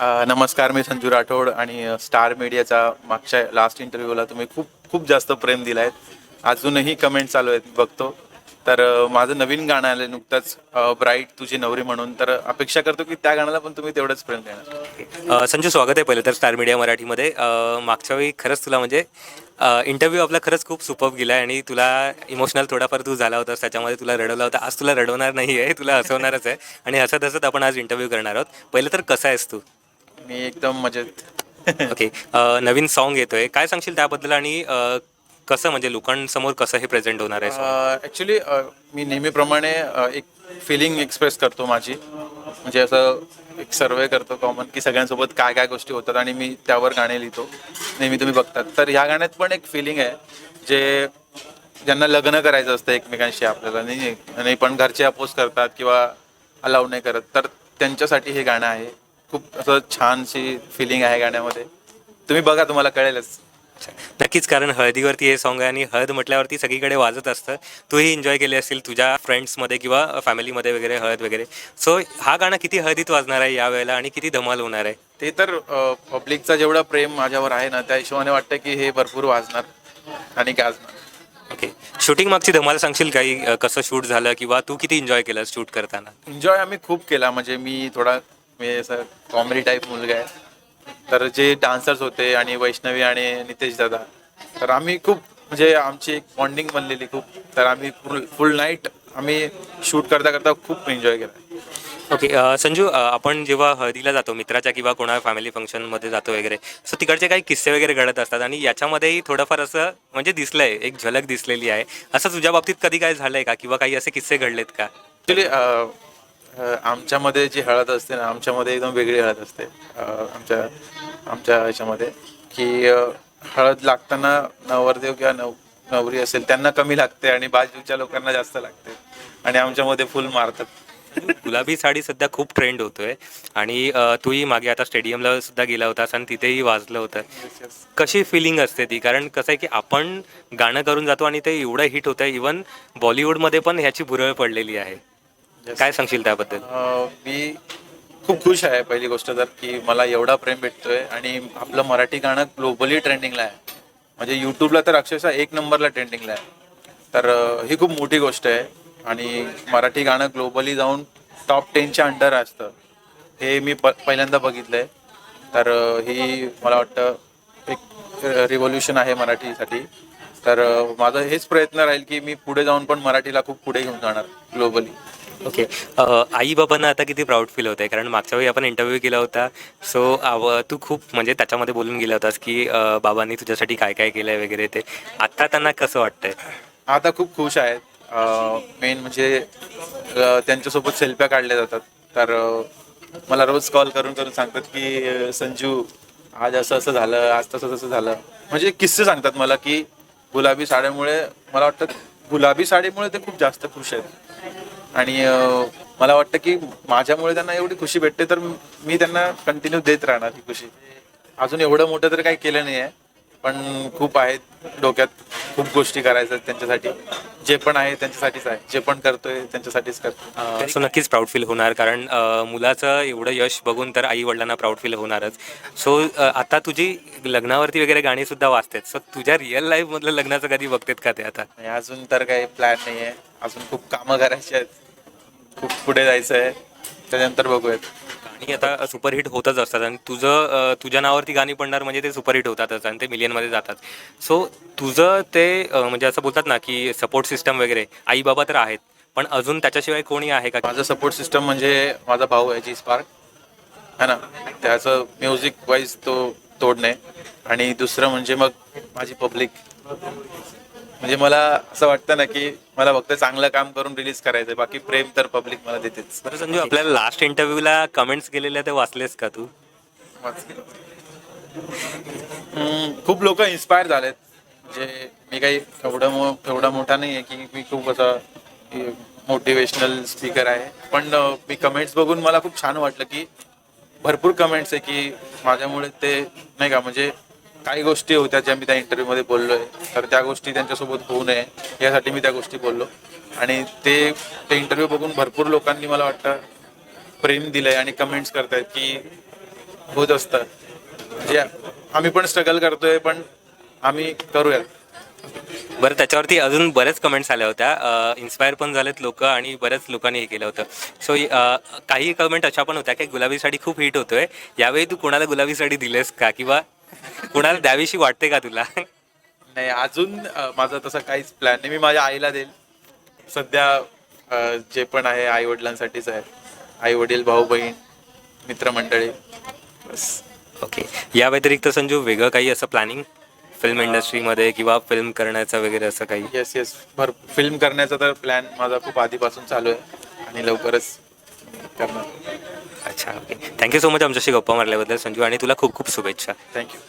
नमस्कार मी संजू राठोड आणि स्टार मीडियाचा मागच्या लास्ट इंटरव्ह्यूला तुम्ही खूप खूप जास्त प्रेम दिला आहेत अजूनही कमेंट चालू आहेत बघतो. तर माझं नवीन गाणं आलं नुकतंच ब्राईट तुझी नवरी म्हणून. तर अपेक्षा करतो की त्या गाण्याला पण तुम्ही तेवढंच प्रेम देणार. संजू स्वागत आहे पहिलं तर स्टार मीडिया मराठीमध्ये. मागच्या वेळी खरंच तुला म्हणजे इंटरव्ह्यू आपला खरंच खूप सुपअप गेला आहे आणि तुला इमोशनल थोडाफार तू झाला होतास. त्याच्यामध्ये तुला रडवला होता. आज तुला रडवणार नाही आहे तुला हसवणारच आहे. आणि हसत हसत आपण आज इंटरव्ह्यू करणार आहोत. पहिलं तर कसा आहेस तू? मी एकदम मजेत. ओके अ, नवीन सॉन्ग येतोय. काय सांगशील त्याबद्दल आणि अ, कसं म्हणजे लोकांसमोर कसं हे प्रेझेंट होणार आहे song? ॲक्च्युली मी नेहमीप्रमाणे अ, एक फिलिंग एक्सप्रेस करतो माझी. म्हणजे असं एक सर्वे करतो कॉमन की सगळ्यांसोबत काय काय गोष्टी होतात आणि मी त्यावर गाणे लिहितो. नेहमी तुम्ही बघतात. तर ह्या गाण्यात पण एक फिलिंग आहे जे ज्यांना लग्न करायचं असतं एकमेकांशी आपल्याला नाही नाही पण घरचे अपोज करतात किंवा अलाउ नाही करत. तर त्यांच्यासाठी हे गाणं आहे. खूप असं छानशी फिलिंग आहे गाण्यामध्ये. तुम्ही बघा तुम्हाला कळेलच. नक्कीच कारण हळदीवरती हे सॉन्ग आहे आणि हळद म्हटल्यावरती सगळीकडे वाजत असतं. तूही एन्जॉय केले असतील तुझ्या फ्रेंड्समध्ये किंवा फॅमिलीमध्ये वगैरे हळद वगैरे. सो हा गाणं किती हळदीत वाजणार आहे यावेळेला आणि किती धमाल होणार आहे? ते तर पब्लिकचा जेवढा प्रेम माझ्यावर आहे ना त्या हिशोबाने वाटतं की हे भरपूर वाजणार आणि गाजणार. ओके शूटिंग मागची धमाल सांगशील काही? कसं शूट झालं किंवा तू किती एन्जॉय केलं शूट करताना? एन्जॉय आम्ही खूप केला. म्हणजे मी थोडा मी असं कॉमेडी टाईप मुलगा आहे. तर जे डान्सर्स होते आणि वैष्णवी आणि नितेश दादा तर आम्ही खूप म्हणजे आमची एक बॉन्डिंग बनलेली खूप. तर आम्ही फुल फुल नाईट आम्ही शूट करता करता खूप एन्जॉय केला. ओके संजू आपण जेव्हा हळदीला जातो मित्राच्या किंवा कोणा फॅमिली फंक्शनमध्ये जातो वगैरे सो तिकडचे काही किस्से वगैरे घडत असतात आणि याच्यामध्येही थोडंफार असं म्हणजे दिसलंय एक झलक दिसलेली आहे. असं तुझ्या बाबतीत कधी काय झालंय का? किंवा काही असे किस्से घडलेत का? ॲक्च्युली आमच्यामध्ये जी हळद असते ना आमच्यामध्ये एकदम वेगळी हळद असते आमच्या आमच्या ह्याच्यामध्ये. की हळद लागताना नवरदेव किंवा नव नवरी असेल त्यांना कमी लागते आणि बाजूच्या लोकांना जास्त लागते. आणि आमच्यामध्ये फुल मारतात. गुलाबी साडी सध्या खूप ट्रेंड होतोय. आणि तूही मागे आता स्टेडियमला सुद्धा गेला होतास आणि तिथेही वाजलं होतं. कशी फिलिंग असते ती? कारण कसं आहे की आपण गाणं करून जातो आणि ते एवढं हिट होतं इवन बॉलिवूडमध्ये पण ह्याची भुरळ पडलेली आहे. काय सांगशील त्याबद्दल? अ, मी खूप खुश आहे पहिली गोष्ट तर की मला एवढा प्रेम भेटतोय आणि आपलं मराठी गाणं ग्लोबली ट्रेंडिंगला आहे. म्हणजे यूट्यूबला तर अक्षरशः एक नंबरला ट्रेंडिंगला आहे. तर अ, ही खूप मोठी गोष्ट आहे आणि मराठी गाणं ग्लोबली जाऊन टॉप टेनच्या अंडर असतं. हे मी प पहिल्यांदा बघितलंय. तर अ, ही मला वाटतं एक रिव्होल्युशन आहे मराठीसाठी. तर अ, माझा हेच प्रयत्न राहील की मी पुढे जाऊन पण मराठीला खूप पुढे घेऊन जाणार ग्लोबली ओके आई बाबांना आता किती प्राऊड फील होत आहे कारण मागच्या वेळी आपण इंटरव्ह्यू केला होता. सो तू खूप म्हणजे त्याच्यामध्ये बोलून गेला होतास की अ, बाबांनी तुझ्यासाठी काय काय केलं आहे वगैरे ते. आत्ता त्यांना कसं वाटतंय? आता खूप खुश आहेत. मेन म्हणजे त्यांच्यासोबत सेल्फ्या काढल्या जातात. तर मला रोज कॉल करून करून सांगतात की संजू आज असं असं झालं आज तसं तसं झालं. म्हणजे किस्से सांगतात मला की गुलाबी साडीमुळे मला वाटतं गुलाबी साडीमुळे ते खूप जास्त खुश आहेत. आणि मला वाटतं की माझ्यामुळे त्यांना एवढी खुशी भेटते तर मी त्यांना कंटिन्यू देत राहणार ही खुशी. अजून एवढं मोठं तर काही केलं नाही आहे पण खूप आहेत डोक्यात खूप गोष्टी करायच्या आहेत त्यांच्यासाठी. जे पण आहे त्यांच्यासाठीच आहे जे पण करतोय त्यांच्यासाठीच करतोय. सो नक्कीच प्राऊड फील होणार कारण मुलाचं एवढं यश बघून तर आई वडिलांना प्राऊड फील होणारच. सो आता तुझी लग्नावरती वगैरे गाणी सुद्धा वाचतात सो तुझ्या रिअल लाईफ मधलं लग्नाचं कधी बघतेत का ते आता? अजून तर काही प्लॅन नाही आहे अजून खूप कामं करायची आहेत. खूप पुढे जायचं आहे त्याच्यानंतर बघूयात. गाणी आता सुपरहिट होतच असतात आणि तुझं अ, तुझ्या नावावरती गाणी पडणार म्हणजे ते सुपरहिट होतातच आणि ते मिलियनमध्ये जातात. सो तुझं ते अ, म्हणजे असं बोलतात ना की सपोर्ट सिस्टम वगैरे आई बाबा तर आहेत पण अजून त्याच्याशिवाय कोणी आहे का? माझं सपोर्ट सिस्टम म्हणजे माझा भाऊ आहे जी स्पार्क है ना? त्याचं म्युझिक वाईज तो तोडणे. आणि दुसरं म्हणजे मग माझी पब्लिक म्हणजे मला असं वाटतं ना की मला फक्त चांगलं काम करून रिलीज करायचं बाकी प्रेम तर पब्लिक मला देतेच. बरं संजू आपल्याला लास्ट इंटरव्ह्यूला कमेंट्स केलेल्या ते वाचलेस का तू? हम्म, खूप लोक इन्स्पायर झालेत. म्हणजे मी काही एवढं मो एवढा मोठा नाही आहे की मी खूप असा मोटिवेशनल स्पीकर आहे. पण अं, मी कमेंट्स बघून मला खूप छान वाटलं की भरपूर कमेंट्स आहे की माझ्यामुळे ते नाही का म्हणजे काही गोष्टी होत्या ज्या मी त्या इंटरव्ह्यूमध्ये बोललोय. तर त्या गोष्टी त्यांच्यासोबत होऊ नये यासाठी मी त्या गोष्टी बोललो. आणि ते ते इंटरव्ह्यू बघून भरपूर लोकांनी मला वाटतं प्रेम दिलंय आणि कमेंट्स करतायत की होत असतं जे आम्ही पण स्ट्रगल करतोय पण आम्ही करूयात. बरं त्याच्यावरती अजून बऱ्याच कमेंट्स आल्या होत्या. इन्स्पायर पण झालेत लोक आणि बऱ्याच लोकांनी हे केलं होतं. सो काही कमेंट अशा पण होत्या की गुलाबी साडी खूप हिट होतोय. यावेळी तू कोणाला गुलाबी साडी दिलेस का? किंवा कोणाला द्यावीशी वाटते का तुला? नाही अजून अं, माझा तसा काहीच प्लॅन नाही. मी माझ्या आईला देईल. सध्या अं, जे पण आहे आई वडिलांसाठीच आहे. आई वडील भाऊ बहीण मित्रमंडळी बस. ओके. या व्यतिरिक्त संजू वेगळं काही असं प्लॅनिंग फिल्म इंडस्ट्रीमध्ये किंवा फिल्म करण्याचं वगैरे असं काही? येस येस भर फिल्म करण्याचा तर प्लॅन माझा खूप आधीपासून चालू आहे. आणि लवकरच करणार. अच्छा ओके थँक्यू सो मच आमच्याशी गप्पा मारल्याबद्दल संजू आणि तुला खूप खूप शुभेच्छा. थँक्यू